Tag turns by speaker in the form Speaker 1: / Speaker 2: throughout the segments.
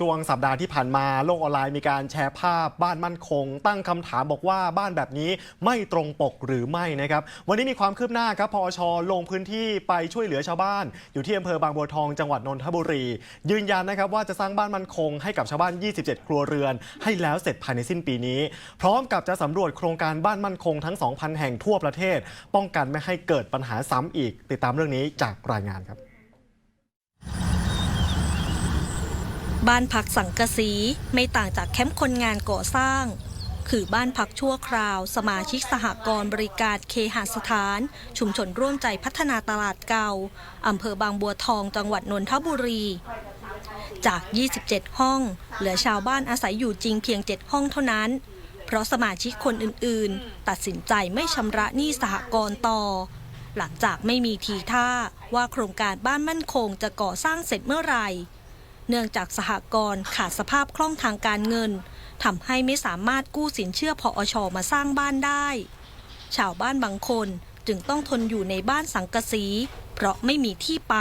Speaker 1: ช่วงสัปดาห์ที่ผ่านมาโลกออนไลน์มีการแชร์ภาพบ้านมั่นคง ตั้งคำถามบอกว่าบ้านแบบนี้ไม่ตรงปกหรือไม่นะครับวันนี้มีความคืบหน้าครับพอชลงพื้นที่ไปช่วยเหลือชาวบ้าน อยู่ที่อำเภอบางบัวทองจังหวัดนนทบุรี ยืนยันนะครับว่าจะสร้างบ้านมั่นคงให้กับชาวบ้าน 27 ครัวเรือน ให้แล้วเสร็จภายในสิ้นปีนี้ พร้อมกับจะสำรวจโครงการบ้านมั่นคงทั้ง 2,000 แห่งทั่วประเทศ ป้องกันไม่ให้เกิดปัญหาซ้ำอีก ติดตามเรื่องนี้จากรายงานครับ
Speaker 2: บ้านพักสังกะสีไม่ต่างจากแคมป์คนงานก่อสร้าง คือบ้านพักชั่วคราว สมาชิกสหกรณ์บริการเคหสถาน ชุมชนร่วมใจพัฒนาตลาดเก่าอำเภอบางบัวทองจังหวัดนนทบุรี จาก 27 ห้อง เหลือชาวบ้านอาศัยอยู่จริงเพียง 7 ห้องเท่านั้น เพราะสมาชิกคนอื่นๆ ตัดสินใจไม่ชำระหนี้สหกรณ์ต่อ หลังจากไม่มีทีท่าว่าโครงการบ้านมั่นคงจะก่อสร้างเสร็จเมื่อไหร่ เนื่องจากสหกรณ์ขาดสภาพคล่องทางการเงินทำให้ไม่สามารถกู้สินเชื่อพออชมาสร้างบ้านได้ ชาวบ้านบางคนจึงต้องทนอยู่ในบ้านสังกะสี เพราะไม่มีที่ไป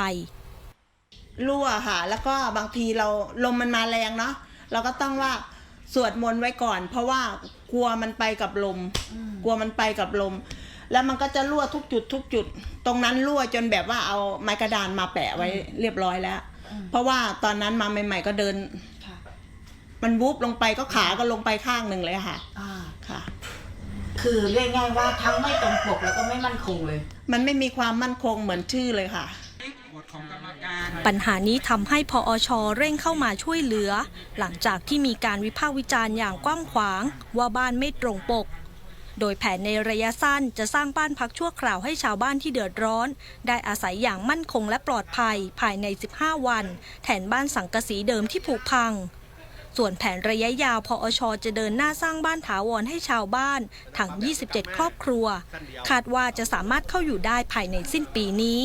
Speaker 3: รั่วค่ะ แล้วก็บางทีเราลมมันมาแรงเนาะเราก็ต้องว่าสวดมนต์ไว้ก่อน เพราะว่ากลัวมันไปกับลม กลัวมันไปกับลม แล้วมันก็จะรั่วทุกจุดทุกจุด ตรงนั้นรั่วจนแบบว่าเอาไม้กระดานมาแปะไว้เรียบร้อยแล้ว เพราะว่าตอนนั้นมาใหม่ ๆ ก็เดิน
Speaker 4: ค่ะ
Speaker 3: มันวุบลงไปก็ขาก็ลงไปข้างหนึ่งเลยค่ะ
Speaker 4: อ่า
Speaker 3: ค่ะ
Speaker 4: คือเรียกง่ายว่าทั้งไม่ตรงปกแล้วก็ไม่มั่นคงเลย
Speaker 3: มันไม่มีความมั่นคงเหมือนชื่อเลยค่ะ
Speaker 2: ปัญหานี้ทำให้พออชเร่งเข้ามาช่วยเหลือ หลังจากที่มีการวิพากษ์วิจารณ์อย่างกว้างขวาง ว่าบ้านไม่ตรงปก โดยแผนในระยะสั้นจะสร้างบ้านพักชั่วคราวให้ชาวบ้านที่เดือดร้อน ได้อาศัยอย่างมั่นคงและปลอดภัยภายใน 15 วัน แทนบ้านสังกะสีเดิมที่ผุพัง ส่วนแผนระยะยาวพออชจะเดินหน้าสร้างบ้านถาวรให้ชาวบ้านทั้ง 27 ครอบครัว คาดว่าจะสามารถเข้าอยู่ได้ภายในสิ้นปีนี้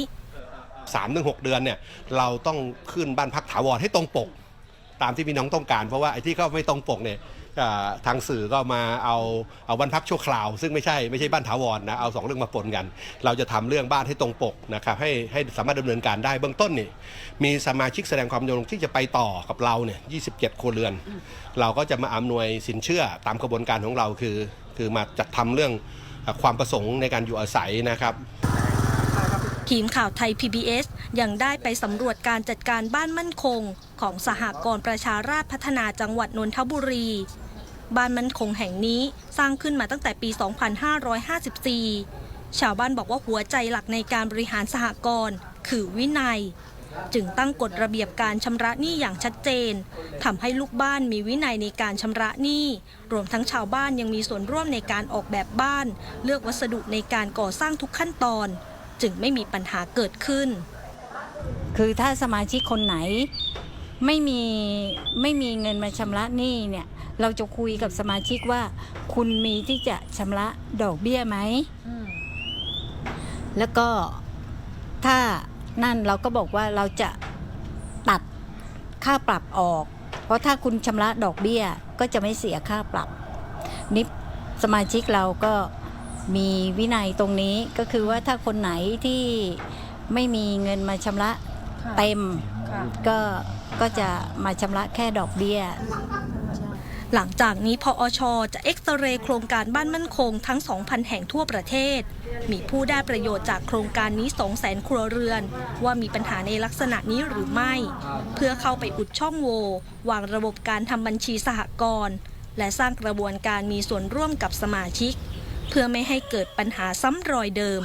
Speaker 5: สามถึงหเดือนเนี่ยเราต้องขึ้นบ้านพักถาวรให้ตรงปก ตามที่พี่น้องต้องการ เพราะว่าไอ้ที่เขาไม่ตรงปกเนี่ยอ่าทางสื่อก็มาเอาเอาบ้านพักชั่วคราว ซึ่งไม่ใช่ไม่ใช่บ้านถาวรนะเอาสองเรื่องมาปนกัน เราจะทำเรื่องบ้านให้ตรงปกนะครับให้ให้สามารถดำเนินการได้เบื้องต้นนี่มีสมาชิกแสดงความยงที่จะไปต่อกับเราเนี่ย27 ครัวเรือน เราก็จะมาอำนวยสินเชื่อตามกระบวนการของเราคือ คือมาจัดทำเรื่องอ่าความประสงค์ในการอยู่อาศัยนะครับ
Speaker 2: ทีมข่าวไทย PBS ยังได้ไปสำรวจการจัดการบ้านมั่นคง ของสหกรณ์ประชาราษฎร์พัฒนาจังหวัดนนทบุรี บ้านมั่นคงแห่งนี้สร้างขึ้นมาตั้งแต่ปี 2554 ชาวบ้านบอกว่าหัวใจหลักในการบริหารสหกรณ์คือวินัย จึงตั้งกฎระเบียบการชำระหนี้อย่างชัดเจนทำให้ลูกบ้านมีวินัยในการชำระหนี้ รวมทั้งชาวบ้านยังมีส่วนร่วมในการออกแบบบ้าน เลือกวัสดุในการก่อสร้างทุกขั้นตอน จึงไม่มีปัญหาเกิดขึ้น
Speaker 6: คือถ้าสมาชิกคนไหน ไม่มีไม่มีเงินมาชำระหนี้เนี่ย เราจะคุยกับสมาชิกว่า คุณมีที่จะชำระดอกเบี้ยไหมแล้วก็ถ้านั่นเราก็บอกว่าเราจะตัดค่าปรับออก เพราะถ้าคุณชำระดอกเบี้ยก็จะไม่เสียค่าปรับนี่สมาชิกเราก็มีวินัยตรงนี้ก็คือว่าถ้าคนไหนที่ไม่มีเงินมาชำระ เต็มก็ก็จะมาชำระแค่ดอกเบี้ย
Speaker 2: หลังจากนี้พออช จะเอ็กซเรย์โครงการบ้านมั่นคงทั้ง 2,000 แห่งทั่วประเทศ มีผู้ได้ประโยชน์จากโครงการนี้ 200,000 ครัวเรือน ว่ามีปัญหาในลักษณะนี้หรือไม่ เพื่อเข้าไปอุดช่องโหว่วางระบบการทำบัญชีสหกรณ์และสร้างกระบวนการมีส่วนร่วมกับสมาชิก เพื่อไม่ให้เกิดปัญหาซ้ำรอยเดิม